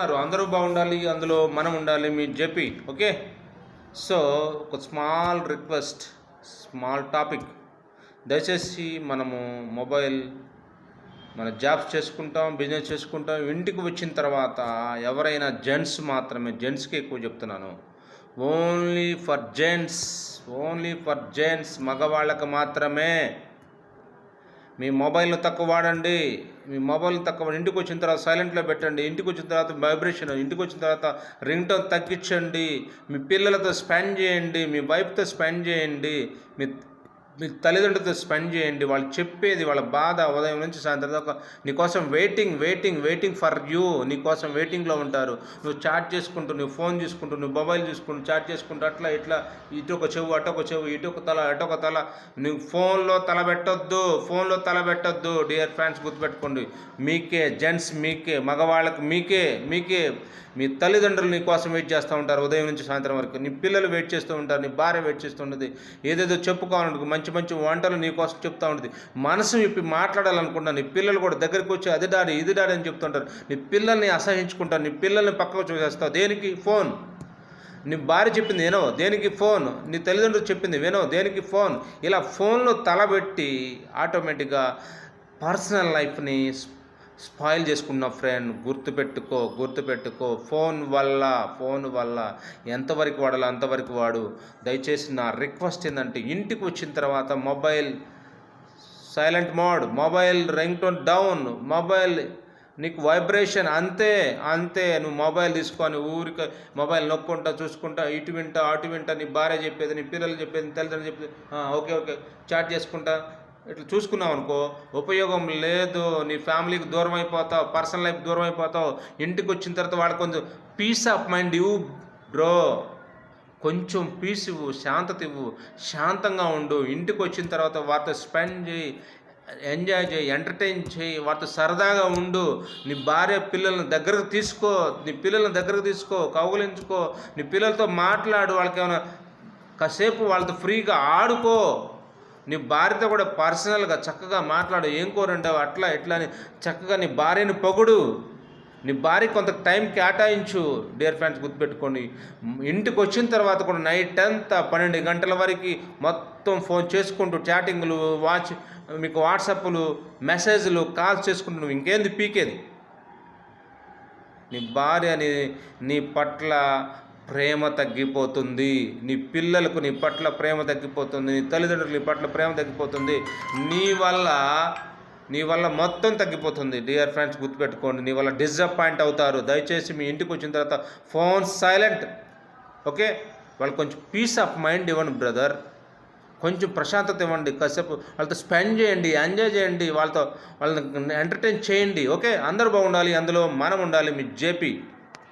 బాగున్నారు అందరూ బాగుండాలి అందులో మనం ఉండాలి మీ చెప్పి ఓకే? సో ఒక స్మాల్ రిక్వెస్ట్ స్మాల్ టాపిక్. దయచేసి మనము మొబైల్ మన జాబ్స్ చేసుకుంటాం బిజినెస్ చేసుకుంటాం. ఇంటికి వచ్చిన తర్వాత ఎవరైనా జెంట్స్ మాత్రమే జెంట్స్కి ఎక్కువ చెప్తున్నాను. Only for gents only for gents మగవాళ్ళకి మాత్రమే మీ మొబైల్ను తక్కువ వాడండి. మీ మొబైల్ తక్కువ ఇంటికి వచ్చిన తర్వాత సైలెంట్లో పెట్టండి. ఇంటికి వచ్చిన తర్వాత వైబ్రేషన్ ఇంటికి వచ్చిన తర్వాత రింగ్ టోన్ తగ్గించండి. మీ పిల్లలతో స్పెండ్ చేయండి. మీ వైఫ్తో స్పెండ్ చేయండి. మీ మీ తల్లిదండ్రులతో స్పెండ్ చేయండి వాళ్ళు చెప్పేది వాళ్ళ బాధ ఉదయం నుంచి సాయంత్రం దాకా నీకోసం waiting waiting waiting for you నీకోసం వెయిటింగ్లో ఉంటారు. నువ్వు చాట్ చేసుకుంటూ నువ్వు ఫోన్ చూసుకుంటూ నువ్వు మొబైల్ చూసుకుంటూ చాట్ చేసుకుంటూ అట్లా ఇట్లా ఇటు ఒక చెవు అటు ఒక చెవు ఇటు ఒక తల అటు ఒక తల. నువ్వు ఫోన్లో తల పెట్టొద్దు ఫోన్లో తల పెట్టొద్దు. డియర్ ఫ్రెండ్స్ గుర్తుపెట్టుకోండి. మీకే జెంట్స్ మీకే మగవాళ్ళకి మీకే మీకే. మీ తల్లిదండ్రులు నీ కోసం వెయిట్ చేస్తూ ఉంటారు ఉదయం నుంచి సాయంత్రం వరకు. నీ పిల్లలు వెయిట్ చేస్తూ ఉంటారు నీ భార్య వెయిట్ చేస్తూ ఉంటుంది ఏదేదో చెప్పుకోవాలనుకో మంచి మంచి వంటలు నీకోసం చెప్తూ ఉంటుంది మనసు ఇప్పి మాట్లాడాలనుకుంటాను నీ పిల్లలు కూడా దగ్గరికి వచ్చి అది డాడీ ఇది డాడీ అని చెప్తుంటారు. నీ పిల్లల్ని అసహించుకుంటారు నీ పిల్లల్ని పక్కకు చూసేస్తావు. దేనికి? ఫోన్. నీ భార్య చెప్పింది వినో దేనికి? ఫోన్. నీ తల్లిదండ్రులు చెప్పింది వినో దేనికి? ఫోన్. ఇలా ఫోన్లో తలబెట్టి ఆటోమేటిక్గా పర్సనల్ లైఫ్ని స్పాయిల్ చేసుకున్న ఫ్రెండ్ గుర్తుపెట్టుకో గుర్తుపెట్టుకో. ఫోన్ వల్ల ఫోన్ వల్ల ఎంతవరకు వాడాలో అంతవరకు వాడు. దయచేసి నా రిక్వెస్ట్ ఏంటంటే ఇంటికి వచ్చిన తర్వాత mobile silent mode mobile ring tone down mobile నీకు వైబ్రేషన్ అంతే అంతే. నువ్వు మొబైల్ తీసుకొని ఊరికి మొబైల్ నొక్కుంటా చూసుకుంటా ఇటు వింటా అటు వింటా నీ భార్య చెప్పేది నీ పిల్లలు చెప్పేది తల్లిదండ్రులు చెప్పేది. Okay okay. చాట్ చేసుకుంటా. ఇట్లా చూసుకున్నావు అనుకో ఉపయోగం లేదు నీ ఫ్యామిలీకి దూరం అయిపోతావు పర్సనల్ లైఫ్ దూరం అయిపోతావు ఇంటికి వచ్చిన తర్వాత వాడు కొంచెం పీస్ ఆఫ్ మైండ్ ఇవ్వు బ్రో కొంచెం పీస్ ఇవ్వు శాంతత ఇవ్వు శాంతంగా ఉండు. ఇంటికి వచ్చిన తర్వాత వారితో స్పెండ్ చేయి ఎంజాయ్ చేయి ఎంటర్టైన్ చేయి వాటితో సరదాగా ఉండు. నీ భార్య పిల్లల్ని దగ్గరకు తీసుకో నీ పిల్లల్ని దగ్గరకు తీసుకో కౌగులించుకో నీ పిల్లలతో మాట్లాడు వాళ్ళకి ఏమైనా కాసేపు వాళ్ళతో ఫ్రీగా ఆడుకో. నీ భార్యతో కూడా పర్సనల్గా చక్కగా మాట్లాడు ఏం కోరుంటావు? అట్లా ఇట్లా అని చక్కగా నీ భార్యని పొగుడు. నీ భార్య కొంత టైం కేటాయించు డియర్ ఫ్రెండ్స్ గుర్తుపెట్టుకోండి. ఇంటికి వచ్చిన తర్వాత కూడా నైట్ అంతా పన్నెండు గంటల వరకు మొత్తం ఫోన్ చేసుకుంటూ చాటింగ్లు వాచ్ మీకు వాట్సాప్లు మెసేజ్లు కాల్స్ చేసుకుంటూ నువ్వు ఇంకేంది పీకేది? నీ భార్య నీ నీ పట్ల ప్రేమ తగ్గిపోతుంది. నీ పిల్లలకు నీ పట్ల ప్రేమ తగ్గిపోతుంది. నీ తల్లిదండ్రులకు నీ పట్ల ప్రేమ తగ్గిపోతుంది. నీ వల్ల నీ వల్ల మొత్తం తగ్గిపోతుంది. డియర్ ఫ్రెండ్స్ గుర్తుపెట్టుకోండి నీ వల్ల డిసప్పాయింట్ అవుతారు. దయచేసి మీ ఇంటికి వచ్చిన తర్వాత ఫోన్ సైలెంట్ ఓకే వాళ్ళు కొంచెం పీస్ ఆఫ్ మైండ్ ఇవ్వండి బ్రదర్ కొంచెం ప్రశాంతత ఇవ్వండి కాసేపు వాళ్ళతో స్పెండ్ చేయండి ఎంజాయ్ చేయండి వాళ్ళతో వాళ్ళని ఎంటర్టైన్ చేయండి. ఓకే అందరూ బాగుండాలి అందులో మనం ఉండాలి మీ జేపీ